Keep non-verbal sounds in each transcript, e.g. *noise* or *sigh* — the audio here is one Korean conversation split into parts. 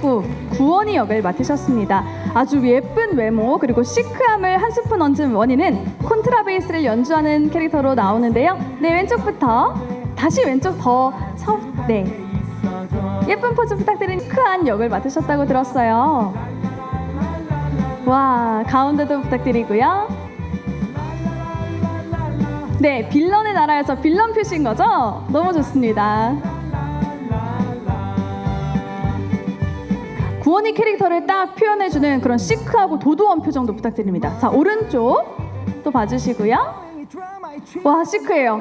식구 구원희 역을 맡으셨습니다. 아주 예쁜 외모 그리고 시크함을 한 스푼 얹은 원희는 콘트라베이스를 연주하는 캐릭터로 나오는데요. 네 왼쪽부터 다시 왼쪽 더 서, 네 예쁜 포즈 부탁드린 시크한 역을 맡으셨다고 들었어요. 와 가운데도 부탁드리고요. 네 빌런의 나라에서 빌런 표시인 거죠? 너무 좋습니다. 구원이 캐릭터를 딱 표현해주는 그런 시크하고 도도한 표정도 부탁드립니다. 자 오른쪽 또 봐주시고요. 와 시크해요.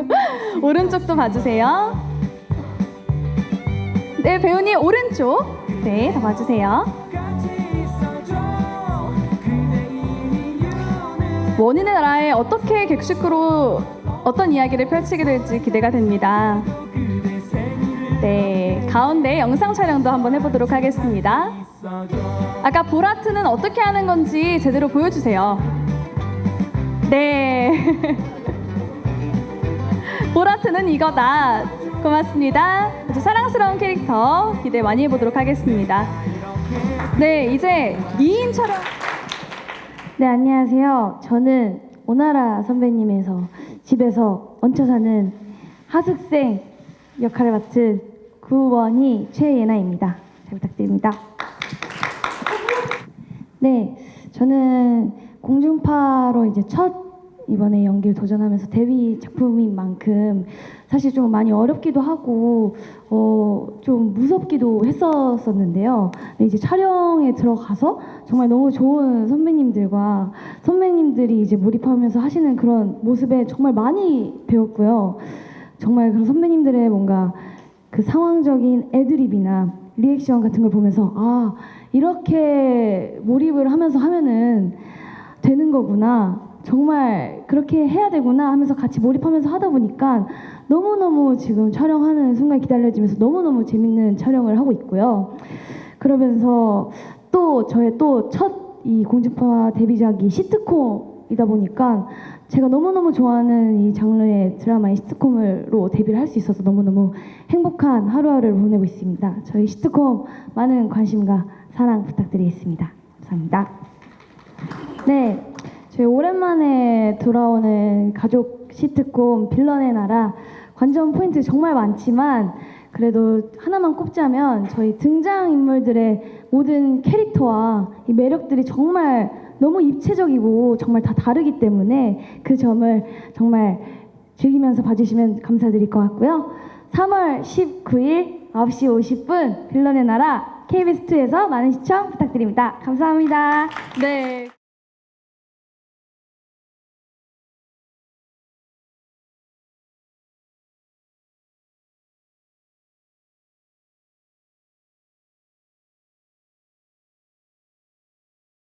*laughs* 오른쪽도 봐주세요. 네 배우님 오른쪽 네다 봐주세요. 원인의 나라에 어떻게 객식으로 어떤 이야기를 펼치게 될지 기대가 됩니다. 네, 가운데 영상 촬영도 한번 해보도록 하겠습니다. 아까 보라트는 어떻게 하는 건지 제대로 보여주세요. 네. *laughs* 보라트는 이거다. 고맙습니다. 아주 사랑스러운 캐릭터 기대 많이 해보도록 하겠습니다. 네, 이제 2인 촬영. 네, 안녕하세요. 저는 오나라 선배님에서 집에서 얹혀 사는 하숙생 역할을 맡은 구원희 최예나입니다. 잘 부탁드립니다. 네, 저는 공중파로 이제 첫 이번에 연기를 도전하면서 데뷔 작품인 만큼 사실 좀 많이 어렵기도 하고 어, 좀 무섭기도 했었었는데요. 근데 이제 촬영에 들어가서 정말 너무 좋은 선배님들과 선배님들이 이제 몰입하면서 하시는 그런 모습에 정말 많이 배웠고요. 정말 그런 선배님들의 뭔가 그 상황적인 애드립이나 리액션 같은 걸 보면서 아 이렇게 몰입을 하면서 하면은 되는 거구나. 정말 그렇게 해야 되구나 하면서 같이 몰입하면서 하다 보니까 너무너무 지금 촬영하는 순간 기다려지면서 너무너무 재밌는 촬영을 하고 있고요. 그러면서 또 저의 또 첫 이 공중파 데뷔작이 시트콤 이다 보니까 제가 너무너무 좋아하는 이 장르의 드라마인 시트콤으로 데뷔를 할 수 있어서 너무너무 행복한 하루하루를 보내고 있습니다. 저희 시트콤 많은 관심과 사랑 부탁드리겠습니다. 감사합니다. 네, 저희 오랜만에 돌아오는 가족 시트콤 빌런의 나라 관전 포인트 정말 많지만 그래도 하나만 꼽자면 저희 등장 인물들의 모든 캐릭터와 이 매력들이 정말 너무 입체적이고 정말 다 다르기 때문에 그 점을 정말 즐기면서 봐주시면 감사드릴 것 같고요. 3월 19일 9시 50분 빌런의 나라 KBS2에서 많은 시청 부탁드립니다. 감사합니다. 네.